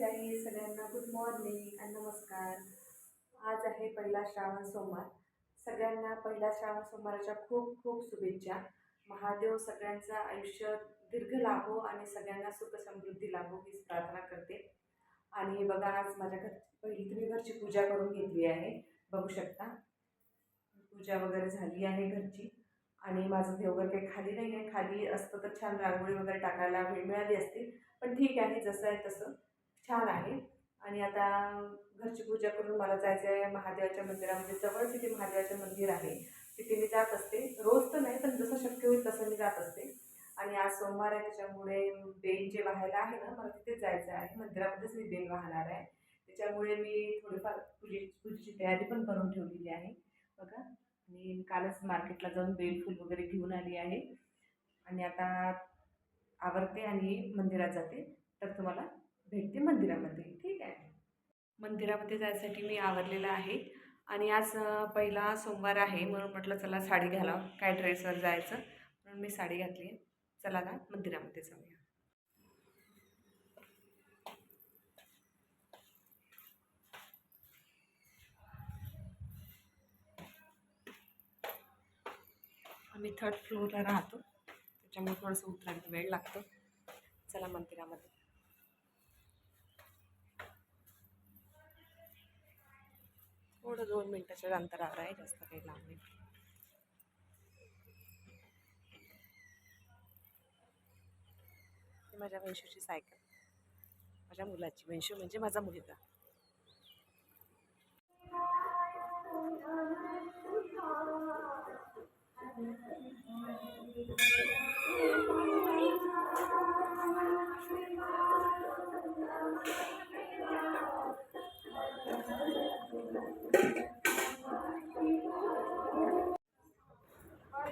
गाई सगळ्यांना good morning आणि नमस्कार. आज आहे पहिला श्रावण सोमवार. सगळ्यांना पहिल्या श्रावण सोमवाराच्या खूप खूप शुभेच्छा. महादेव सगळ्यांचं आयुष्य दीर्घ लाभो आणि सगळ्यांना सुख समृद्धी लाभो हीच प्रार्थना करते. आणि बघा आज माझ्या घर पहिली तुम्ही घरची पूजा करून घेतली आहे. बघू शकता. पूजा वगैरे झाली आहे घरची. आणि माझं देवघर काही खाली नाही आहे. खाली असतं तर छान रांगोळी वगैरे टाकायला वेळ मिळाली असती. पण ठीक आहे जसं आहे तसं. छान आहे. आणि आता घरची पूजा करून मला जायचं आहे महादेवाच्या मंदिरामध्ये. म्हणजे जवळच इथे महादेवाचं मंदिर आहे. तिथे मी जात असते. रोज तर नाही पण जसं शक्य होईल तसं मी जात असते. आणि आज सोमवार आहे त्याच्यामुळे बेल जे वाहायला आहे ना मला तिथेच जायचं आहे. मंदिरामध्येच मी बेल वाहणार आहे. त्याच्यामुळे मी थोडीफार पूजे पूजेची तयारी पण करून ठेवलेली आहे. बघा. आणि कालच मार्केटला जाऊन बेलफूल वगैरे घेऊन आली आहे. आणि आता आवरते आणि मंदिरात जाते. तर तुम्हाला भेटते मंदिरामध्ये. ठीक आहे. मंदिरामध्ये जायसाठी मी आवरलेलं आहे. आणि आज पहिला सोमवार आहे म्हणून म्हटलं चला साडी घालावं काय ड्रेसवर जायचं म्हणून मी साडी घातली. आहे चला ना मंदिरामध्ये जाऊया. आम्ही थर्ड फ्लोअरला राहतो त्याच्यामुळे थोडंसं उतरायला वेळ लागतो. चला मंदिरामध्ये. थोडं दोन मिनटाच्या अंतरावर आहे जास्त काही लांब नाही. माझ्या वंशूची सायकल. माझ्या मुलाची. वंशू म्हणजे माझा मुलगा.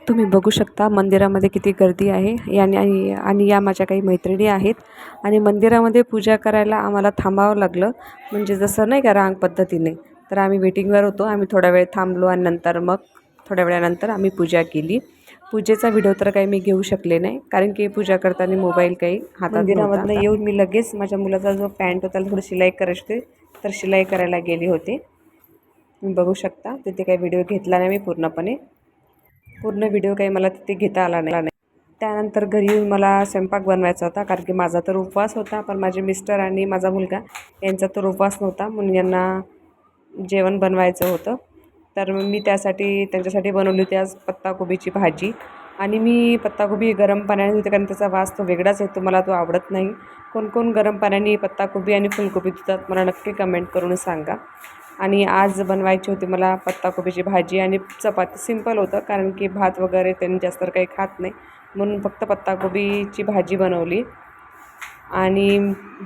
तुम्ही बघू शकता मंदिरामध्ये किती गर्दी आहे. याने आणि आणि या माझ्या काही मैत्रिणी आहेत. आणि मंदिरामध्ये पूजा करायला आम्हाला थांबावं लागलं. म्हणजे जसं नाही का रांग पद्धतीने. तर आम्ही वेटिंगवर होतो. आम्ही थोडा वेळ थांबलो आणि नंतर मग थोड्या वेळानंतर आम्ही पूजा केली. पूजेचा व्हिडिओ तर काही मी घेऊ शकले नाही. कारण की पूजा करताना मोबाईल काही हातात येऊन मी लगेच माझ्या मुलाचा जो पॅन्ट होता थोडं थोडी शिलाई करायची तर शिलाई करायला गेले होते. तुम्ही बघू शकता. तिथे काही व्हिडिओ घेतला नाही मी पूर्णपणे. पूर्ण व्हिडिओ काही मला तिथे घेता आला नाही. त्यानंतर घरी येऊन मला स्वयंपाक बनवायचा होता कारण की माझा तर उपवास होता पण माझे मिस्टर आणि माझा मुलगा यांचा तर उपवास नव्हता म्हणून यांना जेवण बनवायचं होतं. तर मी त्यासाठी त्यांच्यासाठी बनवली होती आज पत्ताकोबीची भाजी. आणि मी पत्ताकोबी गरम पाण्याने धुते कारण त्याचा वास तो वेगळाच येतो मला तो आवडत नाही. कोण कोण गरम पाण्याने पत्ताकोबी आणि फुलकोबी धुतात मला नक्की कमेंट करून सांगा. आणि आज बनवायची होती मला पत्ताकोबीची भाजी आणि चपाती. सिंपल होतं कारण की भात वगैरे त्यांनी जास्त काही खात नाही. म्हणून फक्त पत्ताकोबीची भाजी बनवली. आणि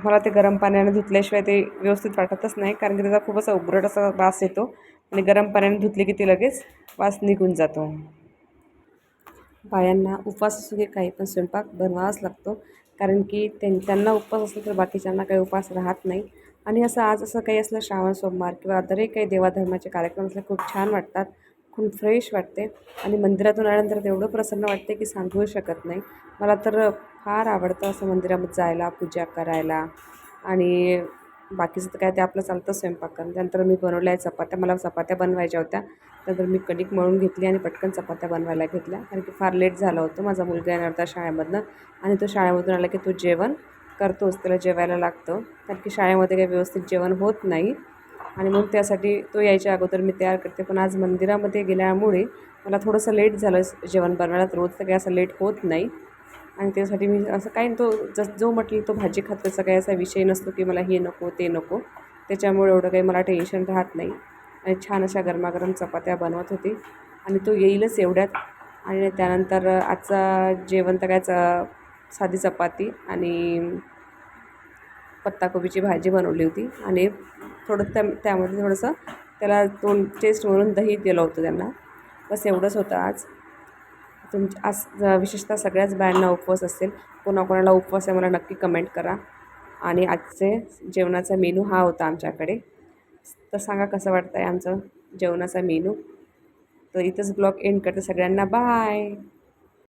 मला ते गरम पाण्याने धुतल्याशिवाय ते व्यवस्थित वाटतच नाही कारण की त्याचा खूप असा असा वास येतो. आणि गरम पाण्याने धुतले की ते लगेच वास निघून जातो. बायांना उपवास असू की काही पण स्वयंपाक बनवावाच लागतो. कारण की त्यां त्यांना उपवास असला तर बाकीच्यांना काही उपवास राहत नाही. आणि असं आज असं काही असलं श्रावण सोमवार किंवा अदरही काही देवाधर्माचे कार्यक्रम असले खूप छान वाटतात. खूप फ्रेश वाटते. आणि मंदिरातून आल्यानंतर तेवढं प्रसन्न वाटते की सांगू शकत नाही. मला तर फार आवडतं असं मंदिरामध्ये जायला पूजा करायला. आणि बाकीचं तर काय ते आपलं चालतं स्वयंपाक करणं. त्यानंतर मी बनवल्या आहे चपात्या. मला चपात्या बनवायच्या होत्या. त्यानंतर मी कणिक मळून घेतली आणि पटकन चपात्या बनवायला घेतल्या. कारण की फार लेट झालं होतं. माझा मुलगा येणार होता शाळेमधनं आणि तो शाळेमधून आला की तो जेवण करतोच त्याला जेवायला लागतं. कारण की शाळेमध्ये काही व्यवस्थित जेवण होत नाही. आणि मग त्यासाठी तो यायच्या अगोदर मी तयार करते. पण आज मंदिरामध्ये गेल्यामुळे मला थोडंसं लेट झालं जेवण बनवायला. रोज तर काही असं लेट होत नाही. आणि त्यासाठी मी असं काही तो जस जो म्हटलं तो भाजी खात त्याचा काही असा विषय नसतो की मला हे नको ते नको. त्याच्यामुळे एवढं काही मला टेन्शन राहत नाही. आणि छान अशा गरमागरम चपात्या बनवत होती. आणि तो येईलच एवढ्यात. आणि त्यानंतर आजचा जेवण तर काय साधी चपाती आणि पत्ताकोबीची भाजी बनवली होती. आणि थोडं त्या त्यामध्ये थोडंसं त्याला तोंड टेस्ट म्हणून दही दिलं होतं त्यांना. बस एवढंच होतं आज. तुमच्या आज विशेषतः सगळ्याच बायांना उपवास असेल कोणाकोणाला उपवास आहे मला नक्की कमेंट करा. आणि आजचे जेवणाचा मेनू हा होता आमच्याकडे. तर सांगा कसं वाटतं आहे आमचं जेवणाचा मेनू. तर इथंच ब्लॉग एंड करते. सगळ्यांना बाय